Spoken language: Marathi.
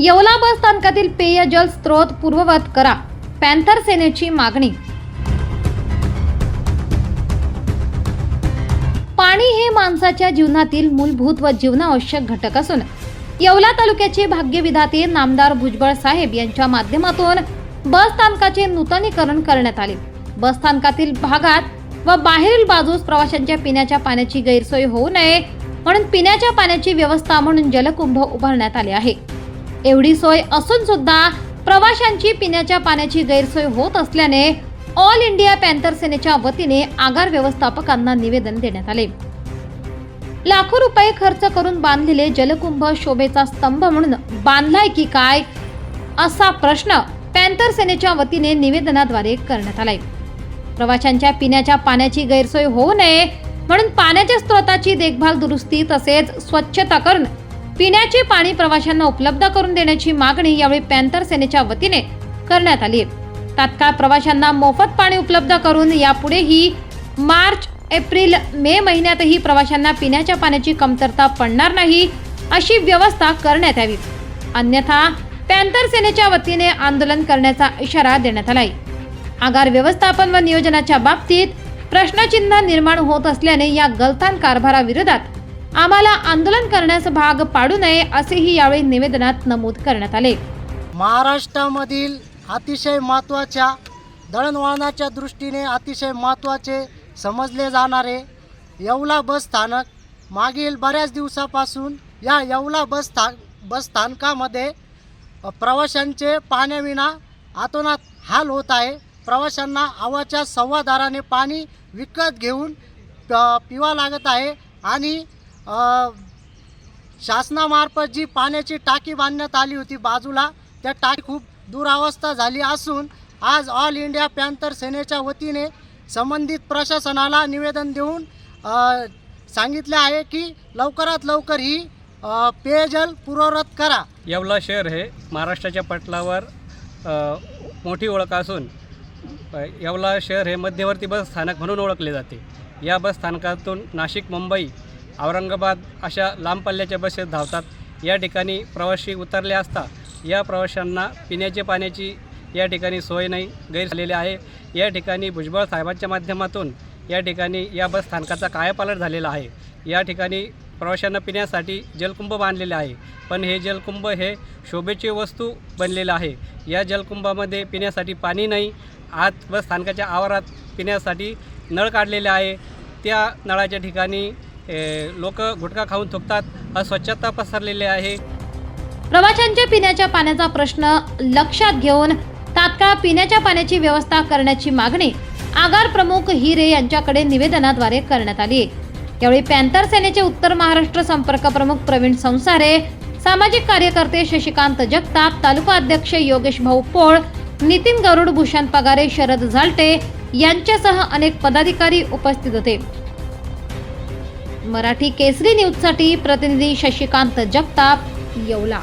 येवला बस स्थानकातील पेयजल स्त्रोत पूर्ववत करा. पॅन्थर सेनेची मागणी. पाणी हे माणसाच्या जीवनातील मूलभूत व जीवनावश्यक घटक असून येवला तालुक्याचे भाग्यविधाते नामदार भुजबळ साहेब यांच्या माध्यमातून बस स्थानकाचे नूतनीकरण करण्यात आले. बस स्थानकातील भागात व बाहेरील बाजूस प्रवाशांच्या पिण्याच्या पाण्याची गैरसोय होऊ नये म्हणून पिण्याच्या पाण्याची व्यवस्था म्हणून जलकुंभ उभारण्यात आले आहे. एवढी सोय असून सुद्धा प्रवाशांची पिण्याच्या पाण्याची गैरसोय होत असल्याने ऑल इंडिया पॅन्थर सेनेच्या वतीने आगार व्यवस्थापकांना निवेदन देण्यात आले. लाखो रुपये खर्च करून बांधलेले जलकुंभ शोभेचा स्तंभ म्हणून बांधलाय की काय असा प्रश्न पॅन्थर सेनेच्या वतीने निवेदनाद्वारे करण्यात आलाय. प्रवाशांच्या पिण्याच्या पाण्याची गैरसोय होऊ नये म्हणून पाण्याच्या स्त्रोताची देखभाल दुरुस्ती तसेच स्वच्छता करून पिण्याचे पाणी प्रवाशांना उपलब्ध करून देण्याची मागणी यावेळी पॅन्थर सेनेच्या वतीने करण्यात आली तात्काळ प्रवाशांना मोफत पाणी उपलब्ध करून यापुढेही मार्च एप्रिल मे महिन्यातही प्रवाशांना पिण्याच्या पाण्याची कमतरता पडणार नाही अशी व्यवस्था करण्यात यावी. अन्यथा पॅन्थर सेनेच्या वतीने आंदोलन करण्याचा इशारा देण्यात आलाय. आगार व्यवस्थापन व नियोजनाच्या बाबतीत प्रश्नचिन्ह निर्माण होत असल्याने या गलथान कारभाराविरोधात आम्हाला आंदोलन करण्यास भाग पाडू नये असेही यावेळी निवेदनात नमूद करण्यात आले. महाराष्ट्रामधील अतिशय महत्त्वाच्या दळणवळणाच्या दृष्टीने अतिशय महत्त्वाचे समजले जाणारे येवला बस स्थानक मागील बऱ्याच दिवसापासून या येवला बस स्थान बस स्थानकामध्ये प्रवाशांचे पाण्याविना आतोनात हाल होत आहे. प्रवाशांना आवाच्या संवादाराने पाणी विकत घेऊन प- पिवा लागत आहे आणि शासनामार्फत जी पाण्याची टाकी बांधण्यात आली होती बाजूला त्या टाकी खूप दुरावस्था झाली असून आज ऑल इंडिया पॅन्थर सेनेच्या वतीने संबंधित प्रशासनाला निवेदन देऊन सांगितले आहे की लवकरात लवकर ही पेयजल पुरवठा करा. येवला शहर हे महाराष्ट्राच्या पटलावर मोठी ओळख असून येवला शहर हे मध्यवर्ती बस स्थानक म्हणून ओळखले जाते. या बस स्थानकातून नाशिक मुंबई औरंगाबाद अशा लांब पल्ल्याच्या बसेस धावतात. या ठिकाणी प्रवासी उतरले असता या प्रवाशांना पिण्याच्या पाण्याची या ठिकाणी सोय नाही गैर झालेली आहे. या ठिकाणी भुजबळ साहेबांच्या माध्यमातून या ठिकाणी या बस स्थानकाचा कायापालट झालेला आहे. या ठिकाणी प्रवाशांना पिण्यासाठी जलकुंभ बांधलेले आहे. पण हे जलकुंभ हे शोभेची वस्तू बनलेलं आहे. या जलकुंभामध्ये पिण्यासाठी पाणी नाही. आत बस स्थानकाच्या आवारात पिण्यासाठी नळ काढलेले आहे. त्या नळाच्या ठिकाणी लोक गुटखा खाऊन थुकतात अस्वच्छता पसरलेली आहे. प्रवाशांच्या पिण्याच्या पाण्याचा प्रश्न लक्षात घेऊन तात्काळ पिण्याच्या पाण्याची व्यवस्था करण्याची मागणी आगार प्रमुख हिरे यांच्याकडे निवेदनाद्वारे करण्यात आली. यावेळी पॅन्थर सेनेचे उत्तर महाराष्ट्र संपर्क प्रमुख प्रवीण संसारे सामाजिक कार्यकर्ते शशिकांत जगताप तालुका अध्यक्ष योगेश भाऊ पोळ नितीन गरुड भूषण पगारे शरद झालटे यांच्यासह अनेक पदाधिकारी उपस्थित होते. मराठी केसरी न्यूजसाठी प्रतिनिधी शशिकांत जगताप येवला.